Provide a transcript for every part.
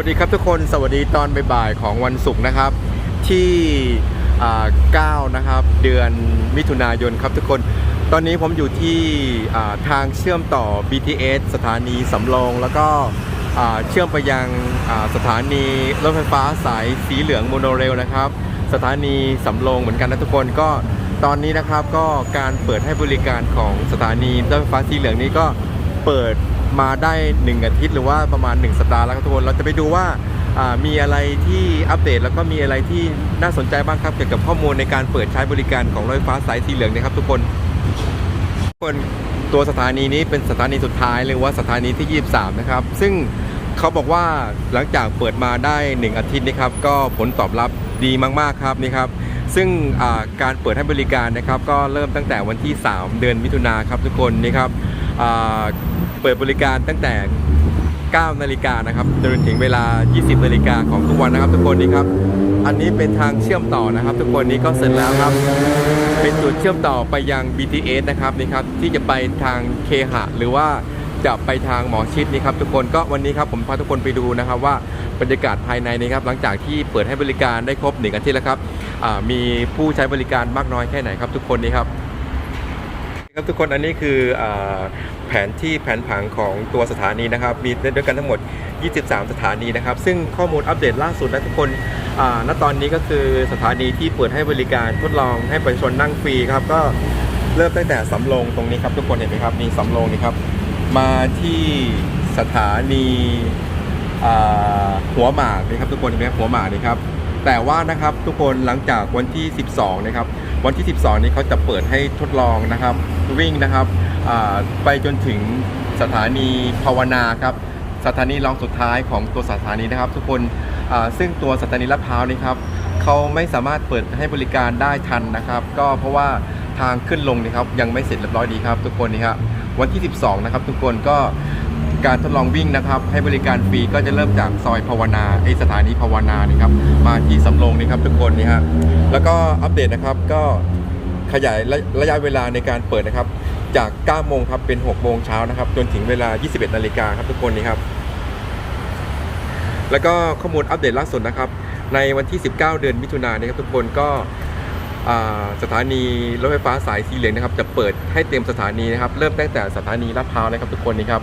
สวัสดีครับทุกคนสวัสดีตอนบ่ายๆของวันศุกร์นะครับ ที่อ่า9นะครับเดือนมิถุนายนครับทุกคน ตอนนี้ผมอยู่ที่ทางเชื่อมต่อ BTS สถานีสำโรงแล้วก็เชื่อมไปยังสถานีรถไฟฟ้าสายสีเหลืองโมโนเรลนะครับ สถานีสำโรงเหมือนกันนะทุกคนก็ตอนนี้นะครับก็การเปิดให้บริการของสถานีรถไฟฟ้าสีเหลืองนี้ก็เปิด มาได้ 1 อาทิตย์หรือว่าประมาณ 1 สัปดาห์แล้วครับทุกคน เราจะไปดูว่ามีอะไรที่อัปเดตแล้วก็มีอะไรที่น่าสนใจบ้างครับเกี่ยวกับข้อมูลในการเปิดใช้บริการของรถไฟฟ้าสายสีเหลืองนะครับทุกคนทุกคนตัวสถานีนี้เป็นสถานีสุดท้ายหรือว่าสถานีที่ 23 นะครับ ซึ่งเขาบอกว่าหลังจากเปิดมาได้ 1 อาทิตย์นะครับ ก็ผลตอบรับดีมาก ๆ ครับนี่ครับซึ่งการเปิดให้บริการนะครับ ก็เริ่มตั้งแต่วันที่ 3 เดือนมิถุนาครับทุกคนนี่ครับ เปิดบริการตั้งแต่ 9 นาฬิกานะครับจนถึงเวลา 20 นาฬิกาของทุกวันนะครับ ทุกคนนี่ครับ อันนี้เป็นทางเชื่อมต่อนะครับ ทุกคนนี้ก็เสร็จแล้วครับ เป็นจุดเชื่อมต่อไปยัง BTS นะครับนี่ครับที่จะไปทางเคหะหรือว่าจะไปทางหมอชิดนี่ครับทุกคนก็วันนี้ครับผมพาทุกคนไปดูนะครับว่าบรรยากาศภายในนี่ครับหลังจากที่เปิดให้บริการได้ครบหนึ่งอาทิตย์แล้วครับมีผู้ใช้บริการมากน้อยแค่ไหนครับทุกคนนี่ครับ ครับทุกคนอันนี้คืออแผนที่แผนผังของตัวสถานีนะครับ มีด้วยกันทั้งหมด 23 สถานีนะครับ ซึ่งข้อมูลอัปเดตล่าสุดนะทุกคนณตอนนี้ก็คือสถานีที่เปิดให้บริการทดลองให้ประชาชนนั่งฟรีครับ ก็เริ่มตั้งแต่สำโรงตรงนี้ครับทุกคนเห็นไหมครับนี่สำโรงนี่ครับ มาที่สถานีหัวหมากนี่ครับทุกคนเห็นไหมครับหัวหมากนี่ครับแต่ว่านะครับทุกคนหลังจากวันที่ 12 นะครับ วันที่ 12 นี้เขาจะเปิดให้ทดลองนะครับ วิ่งนะครับไปจนถึงสถานีภาวนาครับสถานีรองสุดท้ายของตัวสถานีนะครับ ทุกคนซึ่งตัวสถานีลาดพร้าวนี่ครับเขาไม่สามารถเปิดให้บริการได้ทันนะครับ ก็เพราะว่าทางขึ้นลงนี่ครับยังไม่เสร็จเรียบร้อยดีครับ ทุกคนนี่ครับวันที่ 12 นะครับ ทุกคนก็ การทดลองวิ่งนะครับให้บริการฟรีก็จะเริ่มจากซอยภาวนาไอสถานีภาวนานี่ครับมาที่สำโรงนี่ครับทุกคนนี่ฮะแล้วก็อัปเดตนะครับก็ขยายระระยะเวลาในการเปิดนะครับ จาก 9 โมงครับ เป็น 6 โมงเช้านะครับ จนถึงเวลา 21 นาฬิกาครับทุกคนนี่ครับ แล้วก็ข้อมูลอัปเดตล่าสุดนะครับ ในวันที่ 19 เดือนมิถุนายนนี้ครับทุกคนก็สถานีรถไฟฟ้าสายสีเหลืองนะครับ จะเปิดให้เต็มสถานีนะครับ เริ่มตั้งแต่สถานีลาดพร้าวนะครับทุกคนนี่ครับ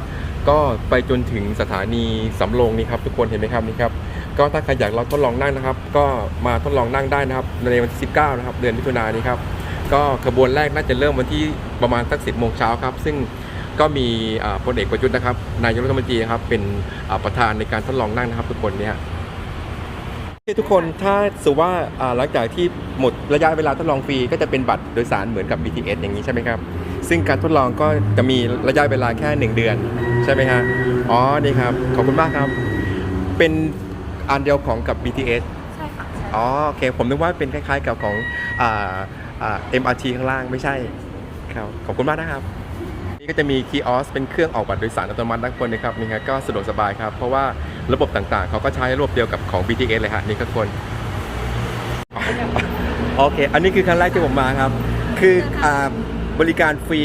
ก็ไปจนถึงสถานีสำโรงนี่ครับทุกคนเห็นไหมครับนี่ครับก็ถ้าใครอยากลองทดลองนั่งนะครับ ก็มาทดลองนั่งได้นะครับในวันที่ 19 นะครับ เดือนมิถุนายนนี้ครับก็ขบวนแรกน่าจะเริ่มวันที่ประมาณสัก 10โมงเช้าครับ ซึ่งก็มีพลเอกประยุทธ์นะครับนายกรัฐมนตรีครับเป็นประธานในการทดลองนั่งนะครับ ทุกคนเนี่ยทุกคนถ้าสมมติว่าอ่าหลังจากที่หมดระยะเวลาทดลองฟรีก็จะเป็นบัตรโดยสารเหมือนกับ BTS อย่างนี้ใช่ไหมครับ ซึ่งการทดลองก็จะมีระยะเวลาแค่ 1 เดือน ใช่ไหมฮะอ๋อนี่ครับ ขอบคุณมากครับ เป็นอันเดียวของกับ BTS ใช่ค่ะอ๋อโอเคผมนึกว่าเป็นคล้ายๆกับของอ่าอ่า MRT ข้างล่างไม่ใช่ครับขอบคุณมากนะครับ นี่ก็จะมีคีออสเป็นเครื่องออกบัตรโดยสารอัตโนมัติด้านบนนะครับนี่ครับก็สะดวกสบายครับ เพราะว่าระบบต่างๆ เขาก็ใช้ระบบเดียวกับของ BTS เลยฮะนี่ก็คนโอเค อันนี้คือครั้งแรกที่ผมมาครับ คืออ่าบริการฟรี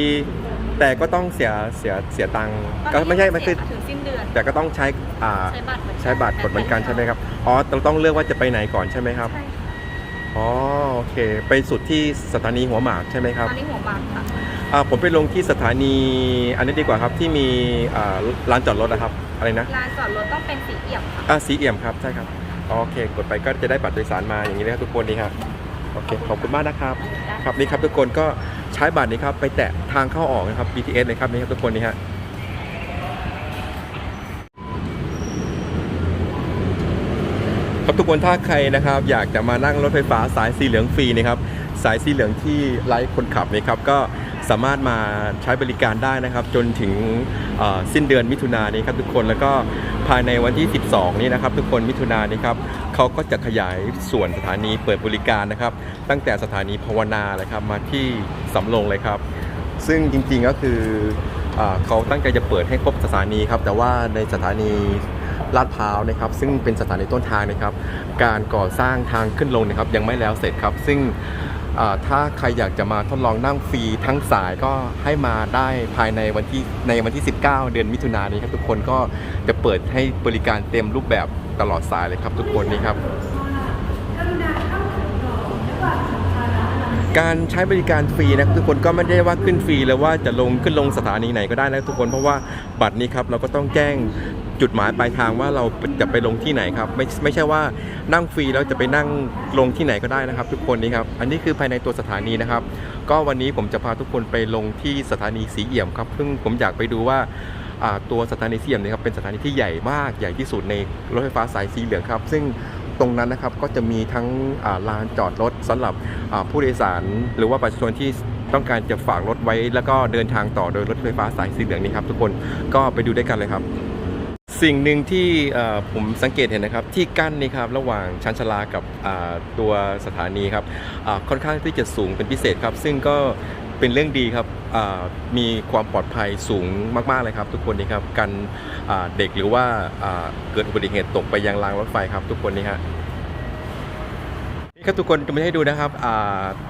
แต่ก็ต้องเสียเสียเสียตังค์ก็ไม่ใช่ไม่คือถึงสิ้นเดือน แต่ก็ต้องใช้อ่าใช้บัตรเหมือนกันใช้บัตรกดเหมือนกันใช่ไหมครับอ๋อต้องต้องเลือกว่าจะไปไหนก่อนใช่ไหมครับใช่ค่ะอ๋อโอเค ไปสุดที่สถานีหัวหมากใช่ไหมครับตอนนี้หัวบางค่ะอ่าผมไปลงที่สถานีอันนี้ดีกว่าครับที่มีอ่าร้านจอดรถนะครับอะไรนะลานจอดรถต้องเป็นสีเอี่ยมค่ะอ่าสีเอี่ยมครับใช่ครับอ๋อโอเค กดไปก็จะได้บัตรโดยสารมาอย่างนี้นะครับทุกคนนี่ครับโอเคขอบคุณมากนะครับ ครับนี่ครับทุกคนก็ ใช้บัตรนี้ครับไปแตะทางเข้าออกนะครับ BTS เลยครับนี่ครับทุกคนนี่ฮะครับทุกคนถ้าใครนะครับ อยากจะมานั่งรถไฟฟ้าสายสีเหลืองฟรีนะครับสายสีเหลืองที่ไร้คนขับนะครับก็ สามารถมาใช้บริการได้นะครับ จนถึงสิ้นเดือนมิถุนายนนี้ครับทุกคนแล้วก็ภายในวันที่ 12 นี้นะครับทุกคนมิถุนายนนี้ครับเขาก็จะขยายส่วนสถานีเปิดบริการนะครับ ตั้งแต่สถานีภาวนาเลยครับมาที่สำโรงเลยครับ ซึ่งจริงๆก็คืออเขาตั้งใจจะเปิดให้ครบสถานีครับแต่ว่าในสถานีลาดพร้าวนะครับซึ่งเป็นสถานีต้นทางนะครับ การก่อสร้างทางขึ้นลงนะครับยังไม่แล้วเสร็จครับ ซึ่ง ถ้าใครอยากจะมาทดลองนั่งฟรีทั้งสายก็ให้มาได้ภายในวันที่ในวันที่ 19 เดือนมิถุนายนนี้ครับทุกคนก็จะเปิดให้บริการเต็มรูปแบบตลอดสายเลยครับทุกคนนี่ครับ การใช้บริการฟรีนะทุกคนก็ไม่ได้ว่าขึ้นฟรีแล้วว่าจะลงขึ้นลงสถานีไหนก็ได้นะทุกคนเพราะว่าบัตรนี้ครับเราก็ต้องแจ้ง จุดหมายปลายทางว่าเราจะไปลงที่ไหนครับ ไม่ไม่ใช่ว่านั่งฟรีแล้วจะไปนั่งลงที่ไหนก็ได้นะครับ ทุกคนนี่ครับอันนี้คือภายในตัวสถานีนะครับ ก็วันนี้ผมจะพาทุกคนไปลงที่สถานีสีเอี่ยมครับซึ่งผมอยากไปดูว่าตัวสถานีสีเอี่ยมเนี่ยครับเป็นสถานีที่ใหญ่มากใหญ่ที่สุดในรถไฟฟ้าสายสีเหลืองครับซึ่งตรงนั้นนะครับก็จะมีทั้งลานจอดรถสำหรับผู้โดยสาร หรือว่าประชาชนที่ต้องการจะฝากรถไว้ แล้วก็เดินทางต่อโดยรถไฟฟ้าสายสีเหลืองนี้ครับทุกคนก็ไปดูด้วยกันเลยครับ สิ่งหนึ่งที่ผมสังเกตเห็นนะครับ ที่กั้นนี่ครับระหว่างชันชาลากับตัวสถานีครับค่อนข้างที่จะสูงเป็นพิเศษครับ ซึ่งก็เป็นเรื่องดีครับมีความปลอดภัยสูงมากๆเลยครับ ทุกคนนี่ครับกันเด็กหรือว่าเกิดอุบัติเหตุตกไปยังรางรถไฟครับ ทุกคนนี่ฮะนี่ครับทุกคนจะม่ให้ดูนะครับ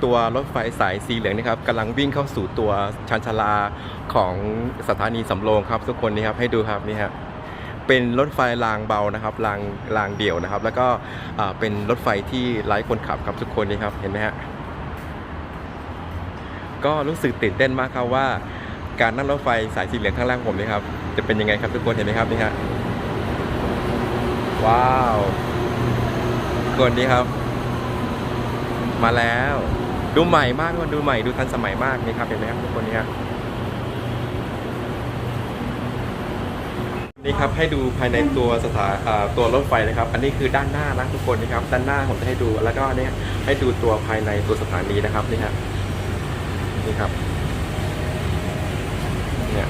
ตัวรถไฟสายสีเหลืองนี่ครับกำลังวิ่งเข้าสู่ตัวชานชาลาของสถานีสำโรงครับ ทุกคนนี่ครับให้ดูครับนี่ฮะ เป็นรถไฟรางเบานะครับรางรางเดี่ยวนะครับ แล้วก็เป็นรถไฟที่ไร้คนขับครับทุกคนนี่ครับเห็นไหมฮะก็รู้สึกตื่นเต้นมากครับว่า การนั่งรถไฟสายสีเหลืองข้างล่างผมนี่ครับจะเป็นยังไงครับทุกคนเห็นไหมครับนี่ฮะว้าวคนนี่ครับ มาแล้ว ดูใหม่มากทุกคนดูใหม่ดูทันสมัยมากนี่ครับเห็นไหมครับทุกคนนี่ครับ นี่ครับให้ดูภายในตัวสถานตัวรถไฟนะครับ อันนี้คือด้านหน้านะทุกคนนี่ครับ ด้านหน้าผมจะให้ดูแล้วก็เนี่ยให้ดูตัวภายในตัวสถานีนะครับนี่ครับนี่ครับเนี่ย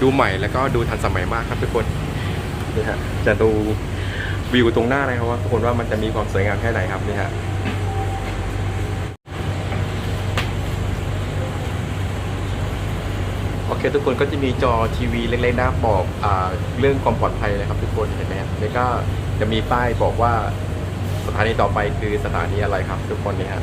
ดูใหม่แล้วก็ดูทันสมัยมากครับทุกคนนี่ฮะจะดูวิวตรงหน้าเลยครับว่าทุกคนว่ามันจะมีความสวยงามแค่ไหนครับนี่ฮะ โอเคทุกคนก็จะมีจอทีวีเล็กๆน้าบอกอ่าเรื่องความปลอดภัยนะครับ ทุกคนเห็นไหมครับแล้วก็จะมีป้ายบอกว่าสถานีต่อไปคือสถานีอะไรครับ ทุกคนนี่ฮะ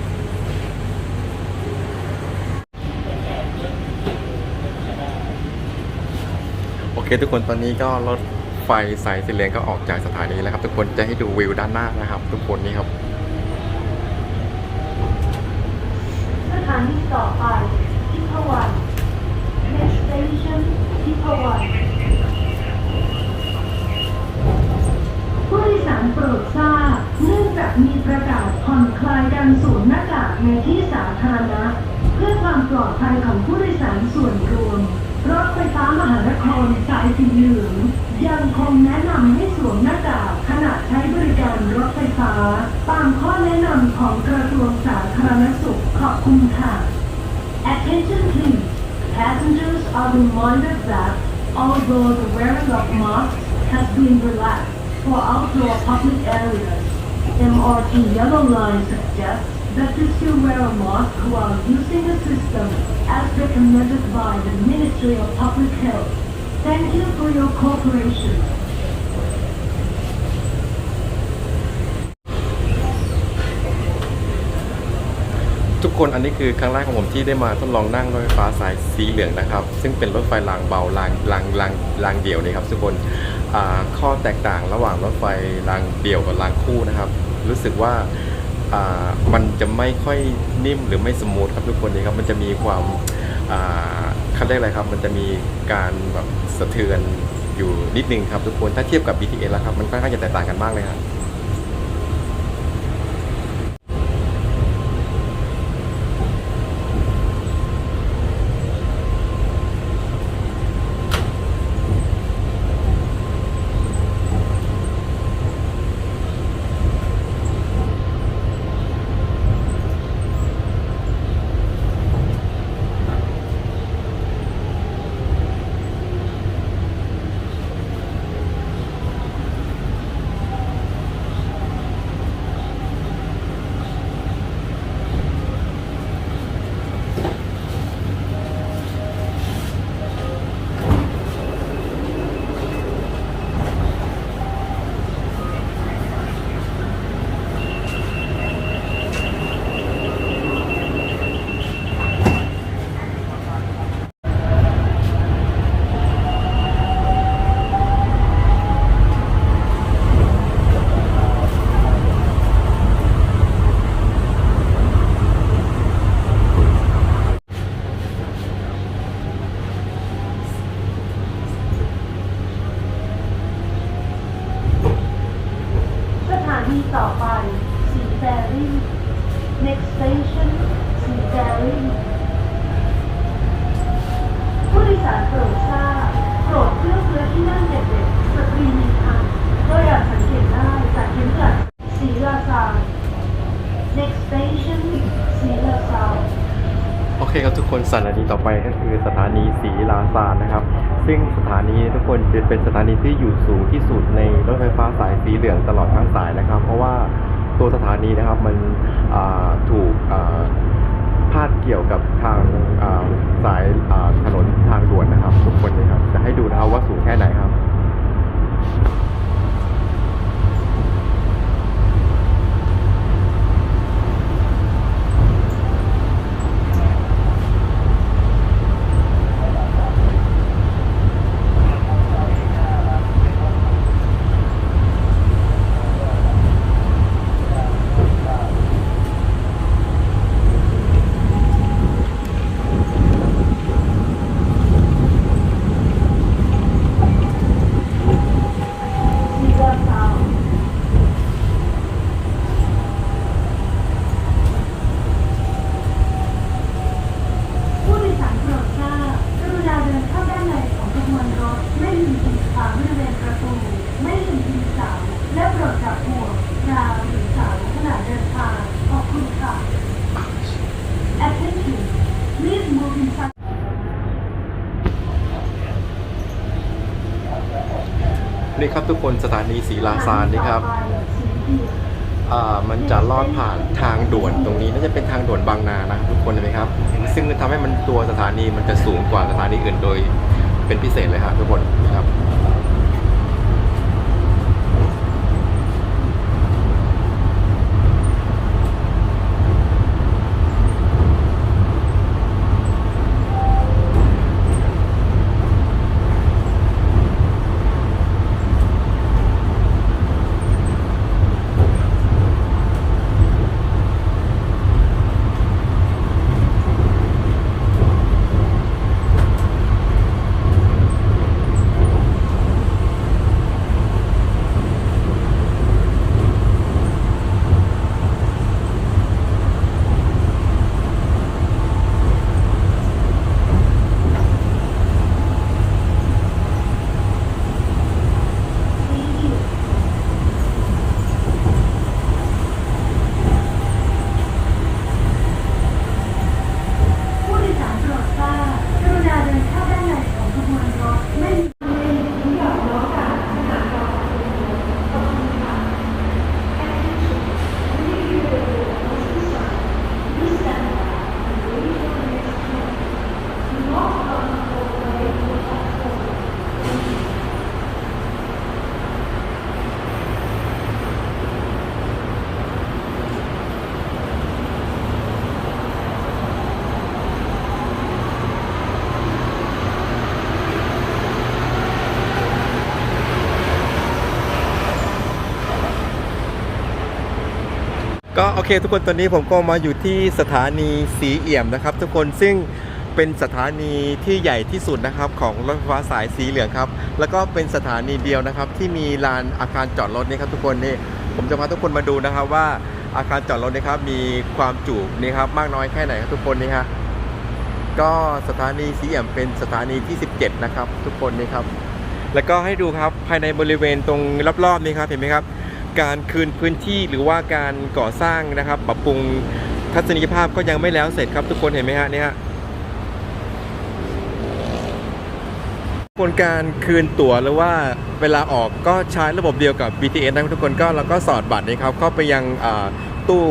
โอเค ทุกคนตอนนี้ก็รถไฟสายสีเหลืองก็ออกจากสถานีแล้วครับ ทุกคนจะให้ดูวิวด้านหน้านะครับ ทุกคนนี่ครับสถานีต่อไปทิพวรรณ Next station ทิพวรรณผู้โดยสารโปรดทราบ เนื่องจากมีประกาศผ่อนคลายการสวมหน้ากากในที่สาธารณะ เพื่อความปลอดภัยของผู้โดยสารส่วนรวม รถไฟฟ้ามหานครสายสีเหลืองยังคงแนะนำให้สวมหน้ากากขณะใช้บริการรถไฟฟ้า ตามข้อแนะนำของกระทรวงสาธารณสุขขอบคุณค่ะ Attention please. Passengers are reminded that although the wearing of masks has been relaxed for outdoor public areas, MRT Yellow Line suggests that you still wear a mask while using the system as recommended by the Ministry of Public Health. Thank you for your cooperation. ทุกคนอันนี้คือครั้งแรกของผมที่ได้มาทดลองนั่งรถไฟฟ้าสายสีเหลืองนะครับ ซึ่งเป็นรถไฟรางเบารางรางรางรางเดี่ยวนี่ครับทุกคนข้อแตกต่างระหว่างรถไฟรางเดี่ยวกับรางคู่นะครับ รู้สึกว่ามันจะไม่ค่อยนิ่มหรือไม่สมูทครับทุกคนนี่ครับมันจะมีความอ่าเขาเรียกอะไรครับ มันจะมีการแบบสะเทือนอยู่นิดนึงครับทุกคนถ้าเทียบกับ BTS แล้วครับมันค่อนข้างจะแตกต่างกันมากเลยครับ เคครับทุกคนสถานีต่อไปก็คือสถานีศรีลาซานนะครับ ซึ่งสถานีทุกคนจะเป็นสถานีที่อยู่สูงที่สุดในรถไฟฟ้าสายสีเหลืองตลอดทั้งสายนะครับ เพราะว่าตัวสถานีนะครับมันถูกพาดเกี่ยวกับทางาสายาถนนทางด่วนนะครับ ทุกคนนะครับจะให้ดูนะครับว่าสูงแค่ไหนครับ สีลาซาผู้โดยสารโปรดทราบกรุณาเดินเข้าด้านในของขบวนรถ ไม่ลืมทิ้งฝาบริเวณประตู ไม่ลืมทิ้งเสาและโปรดจับหัวราวหรือเสาขณะเดินทาง ขอบคุณค่ะ Attention Please move inside นสถานีศรีลาซานนี่ครับอ่ามันจะลอดผ่านทางด่วนตรงนี้น่าจะเป็นทางด่วนบางนานะทุกคนเห็นไหมครับ ซึ่งทำให้มันตัวสถานีมันจะสูงกว่าสถานีอื่นโดยเป็นพิเศษเลยครับทุกคนนะครับ ผู้โดยสารโปรดทราบกรุณาเดินเข้าด้านในของขบวนรถ ไม่มีไม่มีที่หยอดล้อกันหากเราขอบคุณค่ะ ก็โอเคทุกคนตอนนี้ผมก็มาอยู่ที่สถานีสีเอี่ยมนะครับ ทุกคนซึ่งเป็นสถานีที่ใหญ่ที่สุดนะครับของรถไฟฟ้าสายสีเหลืองครับ แล้วก็เป็นสถานีเดียวนะครับ ที่มีลานอาคารจอดรถนี่ครับ ทุกคนนี่ผมจะพาทุกคนมาดูนะครับว่าอาคารจอดรถนี่ครับมีความจุนี่ครับมากน้อยแค่ไหนครับทุกคนนี่ฮะก็สถานีสีเอี่ยมเป็นสถานีที่ 17 นะครับ ทุกคนนี่ครับแล้วก็ให้ดูครับภายในบริเวณตรงรอบๆนี้ครับเห็นไหมครับ การคืนพื้นที่หรือว่าการก่อสร้างนะครับ ปรับปรุงทัศนียภาพก็ยังไม่แล้วเสร็จครับทุกคนเห็นไหมฮะเนี่ยฮะกระบวนการคืนตั๋วหรือว่าเวลาออกก็ใช้ระบบเดียวกับ BTS นะทุกคนก็เราก็สอดบัตรนี่ครับเข้าไปยังตู้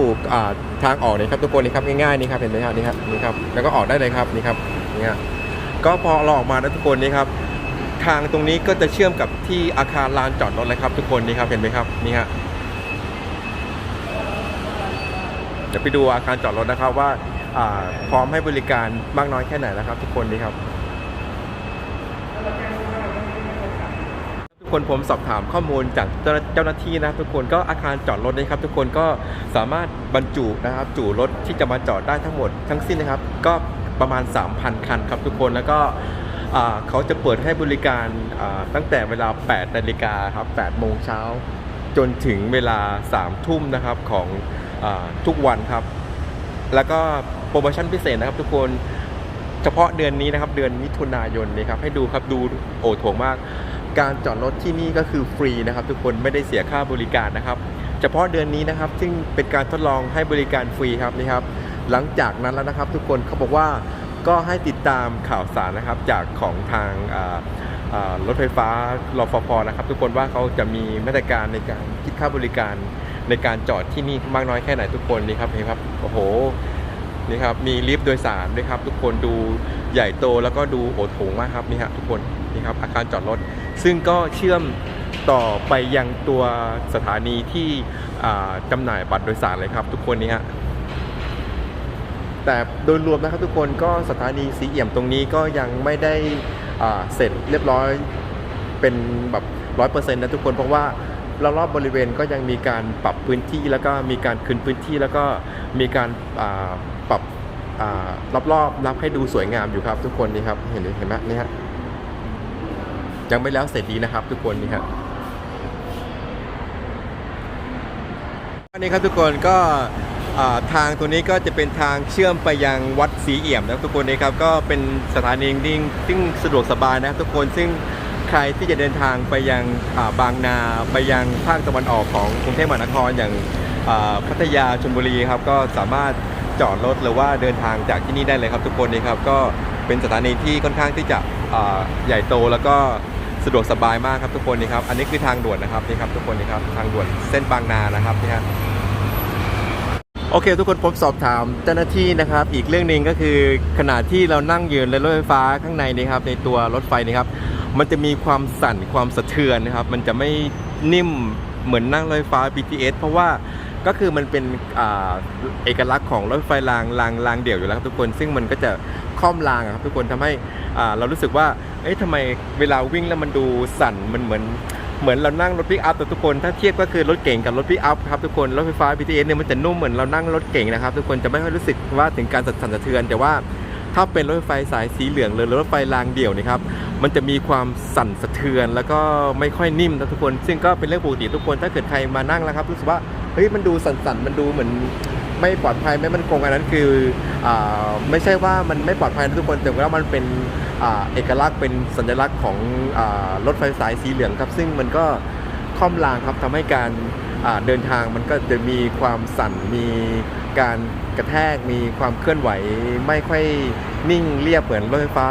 ทางออกนี่ครับทุกคนนี่ครับง่ายๆนี่ครับเห็นไหมครับนี่ครับนี่ครับแล้วก็ออกได้เลยครับนี่ครับนี่ฮะก็พอเราออกมาแล้วทุกคนนี่ครับ ทางตรงนี้ก็จะเชื่อมกับที่อาคารลานจอดรถเลยครับ ทุกคนนี่ครับเห็นไหมครับนี่ฮะเดี๋ยวไปดูอาคารจอดรถนะครับว่าพร้อมให้บริการมากน้อยแค่ไหนนะครับ ทุกคนนี่ครับ ทุกคนผมสอบถามข้อมูลจากเจ้าหน้าที่นะ ทุกคนก็อาคารจอดรถนะครับ ทุกคนก็สามารถบรรจุนะครับ จุรถที่จะมาจอดได้ทั้งหมดทั้งสิ้นนะครับ ก็ประมาณ 3,000 คันครับทุกคนแล้วก็ เขาจะเปิดให้บริการตั้งแต่เวลา 8 นาฬิกาครับ 8 โมงเช้า จนถึงเวลา 3 ทุ่มนะครับของอทุกวันครับ แล้วก็โปรโมชั่นพิเศษนะครับทุกคนเฉพาะเดือนนี้นะครับเดือนมิถุนายนนี้ครับให้ดูครับดูโอ้โถงมาก การจอดรถที่นี่ก็คือฟรีนะครับ ทุกคนไม่ได้เสียค่าบริการนะครับ เฉพาะเดือนนี้นะครับ ซึ่งเป็นการทดลองให้บริการฟรีครับนี่ครับ หลังจากนั้นแล้วนะครับ ทุกคนเขาบอกว่า ก็ให้ติดตามข่าวสารนะครับจากของทางรถไฟฟ้ารอฟพนะครับ ทุกคนว่าเขาจะมีมาตรการในการคิดค่าบริการในการจอดที่นี่มากน้อยแค่ไหนทุกคนนี่ครับนี่ครับโอ้โหนี่ครับมีลิฟต์โดยสารด้วยครับ ทุกคนดูใหญ่โตแล้วก็ดูโอโถงมากครับนี่ฮะทุกคนนี่ครับอาคารจอดรถ ซึ่งก็เชื่อมต่อไปยังตัวสถานีที่อ่าจำหน่ายบัตรโดยสารเลยครับ ทุกคนนี่ฮะ แต่โดยรวมนะครับทุกคนก็สถานีสีเอี่ยมตรงนี้ก็ยังไม่ได้เสร็จเรียบร้อยเป็นแบบร้อยเปอร์เซ็นต์นะทุกคนเพราะว่ารอบๆบริเวณก็ยังมีการปรับพื้นที่แล้วก็มีการคืนพื้นที่แล้วก็มีการาปรับอารอบๆรับให้ดูสวยงามอยู่ครับ ทุกคนนี่ครับเห็นเห็นไหมนี่ฮะยังไม่แล้วเสร็จดีนะครับ ทุกคนนี่ครับวันนี้ครับทุกคนก็ ทางตัวนี้ก็จะเป็นทางเชื่อมไปยังวัดศรีเอี่ยมนะครับทุกคนนะครับก็เป็นสถานีดิ่งซึ่งสะดวกสบายนะครับทุกคนซึ่งใครที่จะเดินทางไปยังาบางนาไปยังภาคตะวันออกของกรุงเทพมหานครอย่างาพัทยาชลบุรีครับก็สามารถจอดรถหรือว่าเดินทางจากที่นี่ได้เลยครับ ทุกคนนะครับก็เป็นสถานีที่ค่อนข้างที่จะใหญ่โตแล้วก็สะดวกสบายมากครับทุกคนนี่ครับ อันนี้คือทางด่วนนะครับนี่ครับทุกคนนี่ครับทางด่วนเส้นบางนานะครับนี่ฮะ โอเค ทุกคนผมสอบถามเจ้าหน้าที่นะครับ อีกเรื่องหนึ่งก็คือขณะที่เรานั่งยืนในรถไฟฟ้าข้างในนี่ครับในตัวรถไฟนี่ครับมันจะมีความสั่นความสะเทือนนะครับ มันจะไม่นิ่มเหมือนนั่งรถไฟฟ้า BTS เพราะว่าก็คือมันเป็นอเอกลักษณ์ของรถไฟรางรางรางเดี่ยวอยู่แล้วครับทุกคนซึ่งมันก็จะค่อมรางครับทุกคนทำให้เรารู้สึกว่าเอ๊ะทำไมเวลาวิ่งแล้วมันดูสั่นมันเหมือน เหมือนเรานั่งรถปิกอัพแต่ทุกคนถ้าเทียบก็คือรถเก่งกับรถปิกอัพครับทุกคนรถไฟฟ้า BTS เนี่ยมันจะนุ่มเหมือนเรานั่งรถเก่งนะครับทุกคนจะไม่ค่อยรู้สึกว่าถึงการสั่นสะเทือนแต่ว่าถ้าเป็นรถไฟสายสีเหลืองหรือรถไฟรางเดี่ยวนี่ครับ มันจะมีความสั่นสะเทือนแล้วก็ไม่ค่อยนิ่มนะทุกคน ซึ่งก็เป็นเรื่องปกติทุกคน ถ้าเกิดใครมานั่งแล้วครับรู้สึกว่าเฮ้ยมันดูสั่นๆ มันดูเหมือนไม่ปลอดภัยไม่มั่นคงอันนั้นคืออาไม่ใช่ว่ามันไม่ปลอดภัยนะทุกคนแต่ว่ามันเป็น เอกลักษณ์เป็นสัญลักษณ์ของรถไฟสายสีเหลืองครับ ซึ่งมันก็ค่อมรางครับทำให้การเดินทางมันก็จะมีความสั่นมีการกระแทกมีความเคลื่อนไหว ไม่ค่อยนิ่งเรียบเหมือนรถไฟฟ้า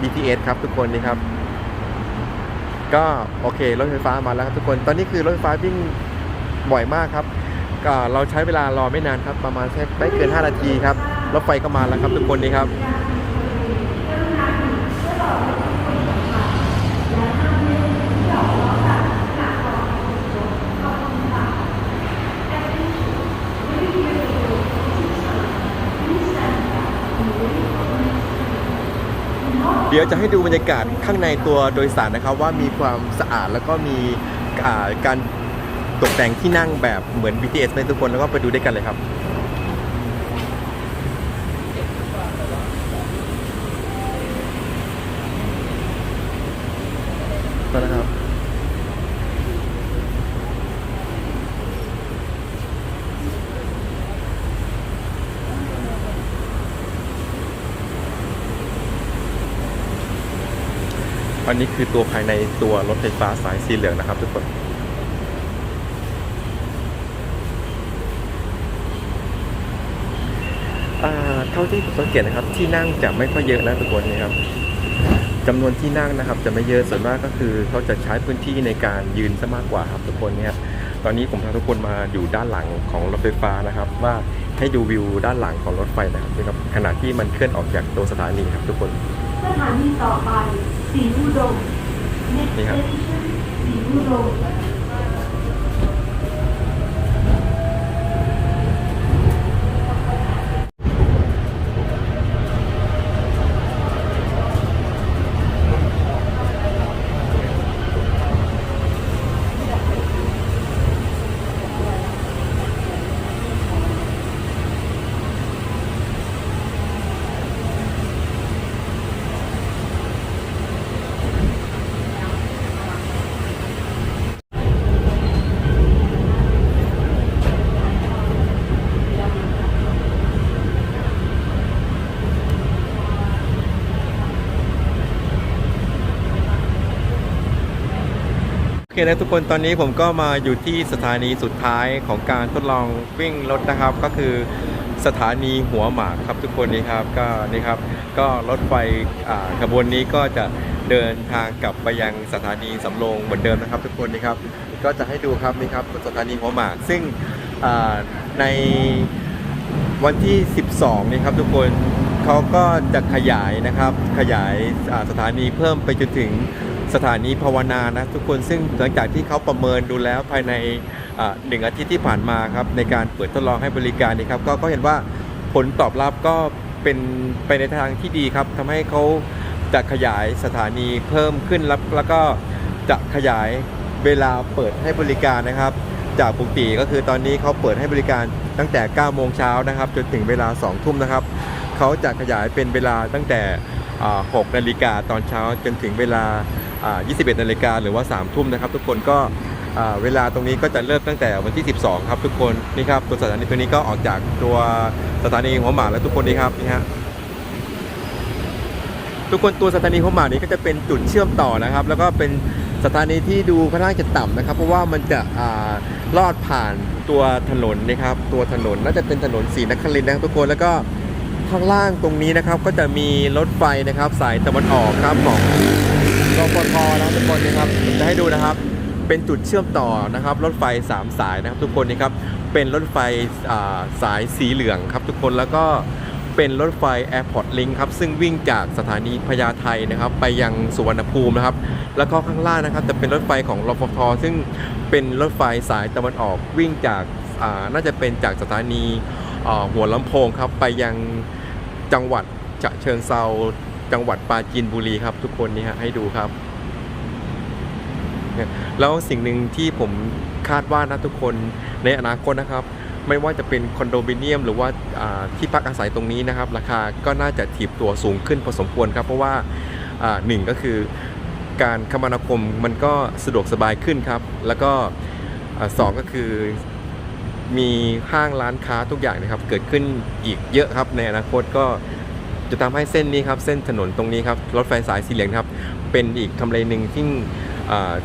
BTS ครับทุกคนนี่ครับ ก็โอเครถไฟฟ้ามาแล้วครับทุกคนตอนนี้คือรถไฟฟ้าวิ่งบ่อยมากครับก็เราใช้เวลารอไม่นานครับประมาณแค่ไม่เกิน 5 นาทีครับรถไฟก็มาแล้วครับทุกคนนี่ครับ เดี๋ยวจะให้ดูบรรยากาศข้างในตัวโดยสารนะครับ ว่ามีความสะอาดแล้วก็มีการตกแต่งที่นั่งแบบเหมือน BTS ไหมทุกคนแล้วก็ไปดูด้วยกันเลยครับ ก็นะครับ อันนี้คือตัวภายในตัวรถไฟฟ้าสายสีเหลืองนะครับทุกคนเท่าที่ผมสังเกตนะครับ ที่นั่งจะไม่ค่อยเยอะนะทุกคนนะครับจำนวนที่นั่งนะครับ จะไม่เยอะส่วนมากก็คือเขาจะใช้พื้นที่ในการยืนซะมากกว่าครับทุกคนเนี่ยตอนนี้ผมพาทุกคนมาอยู่ด้านหลังของรถไฟฟ้านะครับ ว่าให้ดูวิวด้านหลังของรถไฟนะครับนะครับขณะที่มันเคลื่อนออกจากตัวสถานีครับทุกคน สถานีต่อไปสีอุดม Next นี่ครับ station สีอุดม คนะทุกคนตอนนี้ผมก็มาอยู่ที่สถานีสุดท้ายของการทดลองวิ่งรถนะครับ ก็คือสถานีหัวหมากครับทุกคนนี่ครับก็นี่ครับก็รถไฟขบวนนี้ก็จะเดินทางกลับไปยังสถานีสำโรงเหมือนเดิมนะครับ ทุกคนนี่ครับก็จะให้ดูครับนี่ครับสถานีหัวหมาก ซึ่งในวันที่ 12 นี่ครับทุกคนเขาก็จะขยายนะครับขยายสถานีเพิ่มไปจนถึง สถานีภาวนานะทุกคนซึ่งหลังจากที่เขาประเมินดูแล้วภายในหนึ่งอาทิตย์ที่ผ่านมาครับในการเปิดทดลองให้บริการนี่ครับก็ก็เห็นว่าผลตอบรับก็เป็นไปในทางที่ดีครับทำให้เขาจะขยายสถานีเพิ่มขึ้นแล้วแล้วก็จะขยายเวลาเปิดให้บริการนะครับ จากปกติก็คือตอนนี้เขาเปิดให้บริการตั้งแต่ 9 โมงเช้านะครับ จนถึงเวลา 2 ทุ่มนะครับเขาจะขยายเป็นเวลาตั้งแต่ 6 นาฬิกาตอนเช้าจนถึงเวลา 21นาฬิกาหรือว่า3ทุ่มนะครับ ทุกคนก็เวลาตรงนี้ก็จะเริ่มตั้งแต่วันที่ 12 ครับทุกคนนี่ครับตัวสถานีตัวนี้ก็ออกจากตัวสถานีหัวหมากแล้วทุกคนนี่ครับนี่ฮะทุกคนตัวสถานีหัวหมากนี้ก็จะเป็นจุดเชื่อมต่อนะครับ แล้วก็เป็นสถานีที่ดูค่อนข้างจะต่ำนะครับ เพราะว่ามันจะอลอดผ่านตัวถนนนะครับ ตัวถนนน่าจะเป็นถนนสีนครินทร์นะครับทุกคนแล้วก็ข้างล่างตรงนี้นะครับ ก็จะมีรถไฟนะครับ สายตะวันออกครับของ รพทนะทุกคนนะครับจะให้ดูนะครับ เป็นจุดเชื่อมต่อนะครับ รถไฟ 3 สายนะครับ ทุกคนนี่ครับเป็นรถไฟาสายสีเหลืองครับ ทุกคนแล้วก็เป็นรถไฟ Airport Link ครับ ซึ่งวิ่งจากสถานีพญาไทนะครับ ไปยังสุวรรณภูมินะครับ แล้วก็ข้างล่างนะครับ จะเป็นรถไฟของรพทซึ่งเป็นรถไฟสายตะวันออกวิ่งจากาน่าจะเป็นจากสถานีาหัวลำโพงครับ ไปยังจังหวัดฉะเชิงเซา จังหวัดปราจีนบุรีครับ ทุกคนนี่ฮะให้ดูครับ แล้วสิ่งหนึ่งที่ผมคาดว่านะทุกคนในอนาคตนะครับ ไม่ว่าจะเป็นคอนโดมิเนียม หรือว่าาที่พักอาศัยตรงนี้นะครับ ราคาก็น่าจะถีบตัวสูงขึ้นพอสมควรครับ เพราะว่าาหนึ่งก็คือการคมนาคมมันก็สะดวกสบายขึ้นครับ แล้วก็สองก็คือมีห้างร้านค้าทุกอย่างนะครับ เกิดขึ้นอีกเยอะครับในอนาคตก็ จะทำให้เส้นนี้ครับเส้นถนนตรงนี้ครับรถไฟสายสีเหลืองครับเป็นอีกทำเลหนึ่งที่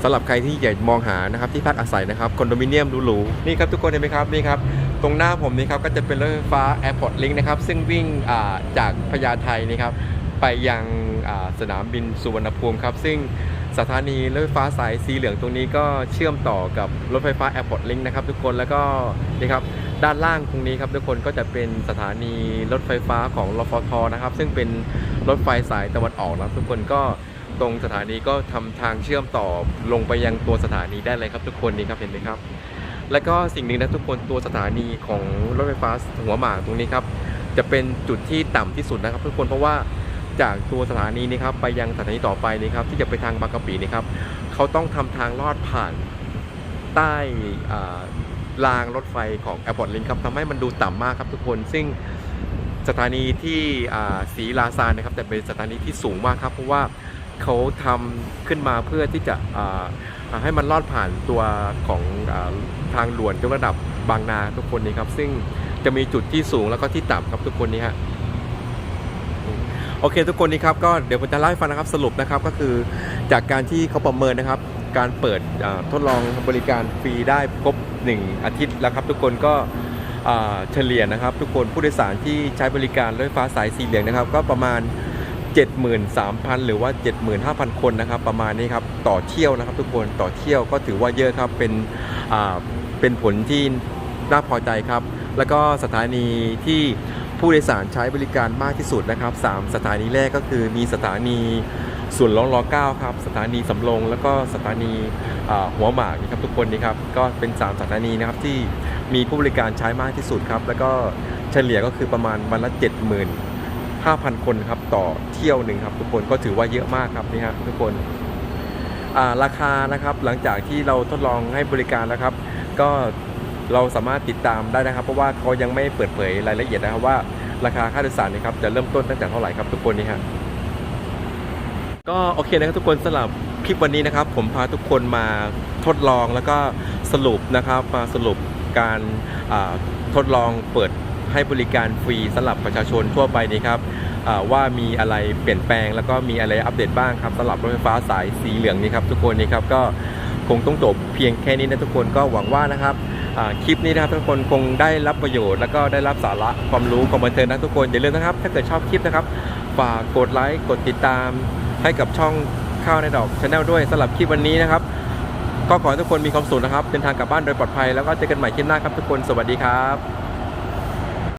สำหรับใครที่อยากมองหานะครับที่พักอาศัยนะครับคอนโดมิเนียมหรูๆนี่ครับทุกคนเห็นไหมครับนี่ครับตรงหน้าผมนี่ครับก็จะเป็นรถไฟฟ้า Airport Link นะครับซึ่งวิ่งจากพญาไทนี่ครับไปยัง สนามบินสุวรรณภูมิครับ ซึ่งสถานีรถไฟฟ้าสายสีเหลืองตรงนี้ก็เชื่อมต่อกับรถไฟฟ้า Airport Link นะครับทุกคนแล้วก็นี่ครับด้านล่างตรงนี้ครับทุกคนก็จะเป็นสถานีรถไฟฟ้าของรฟทนะครับ ซึ่งเป็นรถไฟสายตะวันออกนะครับทุกคนก็ตรงสถานีก็ทำทางเชื่อมต่อลงไปยังตัวสถานีได้เลยครับทุกคนนี่ครับเห็นไหมครับ แล้วก็สิ่งหนึ่งนะทุกคนตัวสถานีของรถไฟฟ้าหัวหมากตรงนี้ครับจะเป็นจุดที่ต่ำที่สุดนะครับ ทุกคนเพราะว่า จากตัวสถานีนี้ครับไปยังสถานีต่อไปนี่ครับที่จะไปทางบางกะปินี่ครับเขาต้องทำทางลอดผ่านใต้รางรถไฟของ Airport Link ครับทำให้มันดูต่ำมากครับทุกคน ซึ่งสถานีที่อ่าศรีลาซานนะครับ แต่เป็นสถานีที่สูงมากครับ เพราะว่าเขาทำขึ้นมาเพื่อที่จะให้มันลอดผ่านตัวของอทางด่วนยกระดับ บางนาทุกคนนี้ครับ ซึ่งจะมีจุดที่สูงแล้วก็ที่ต่ำครับทุกคนนี้ฮะ โอเค ทุกคนนี้ครับก็เดี๋ยวผมจะเล่าให้ฟังนะครับสรุปนะครับก็คือจากการที่เขาประเมินนะครับ การเปิดทดลองบริการฟรีได้ครบ 1 อาทิตย์แล้วครับ ทุกคนก็เฉลี่ยนะครับ ทุกคนผู้โดยสารที่ใช้บริการรถไฟฟ้าสายสีเหลืองนะครับ ก็ประมาณ 73,000 หรือว่า 75,000 คนนะครับ ประมาณนี้ครับต่อเที่ยวนะครับ ทุกคนต่อเที่ยวก็ถือว่าเยอะครับเป็นเป็นผลที่น่าพอใจครับ แล้วก็สถานีที่ ผู้โดยสารใช้บริการมากที่สุดนะครับ 3 สถานีแรกก็คือมีสถานีส่วนย์รองรอเก้าครับ สถานีสำโรงแล้วก็สถานีหัวหมากนี่ครับทุกคนนี่ครับก็เป็น 3 สถานีนะครับที่มีผู้บริการใช้มากที่สุดครับ แล้วก็เฉลี่ยก็คือประมาณวันละ 75,000 คนครับต่อเที่ยวหนึ่งครับทุกคนก็ถือว่าเยอะมากครับนี่ฮะทุกคนราคานะครับหลังจากที่เราทดลองให้บริการแล้วครับ ก็ เราสามารถติดตามได้นะครับ เพราะว่าเขายังไม่เปิดเผยรายละเอียดนะครับว่าราคาค่าโดยสารนะครับจะเริ่มต้นตั้งแต่เท่าไหร่ครับทุกคนนี่ฮะก็โอเคนะครับทุกคนสำหรับคลิปวันนี้นะครับ ผมพาทุกคนมาทดลองแล้วก็สรุปนะครับมาสรุปการทดลองเปิดให้บริการฟรีสำหรับประชาชนทั่วไปนี้ครับว่ามีอะไรเปลี่ยนแปลงแล้วก็มีอะไรอัปเดตบ้างครับสำหรับรถไฟฟ้าสายสีเหลืองนี้ครับทุกคนนี่ครับก็คงต้องจบเพียงแค่นี้นะทุกคนก็หวังว่านะครับ คลิปนี้นะครับทุกคนคงได้รับประโยชน์ แล้วก็ได้รับสาระความรู้ความบันเทิงนะทุกคนอย่าลืมนะครับ ถ้าเกิดชอบคลิปนะครับฝากกดไลค์กดติดตามให้กับช่องข้าวในดอกชาแนลด้วยสำหรับคลิปวันนี้นะครับ ก็ขอให้ทุกคนมีความสุขนะครับเดินทางกลับบ้านโดยปลอดภัยแล้วก็เจอกันใหม่คลิปหน้าครับทุกคนสวัสดีครับ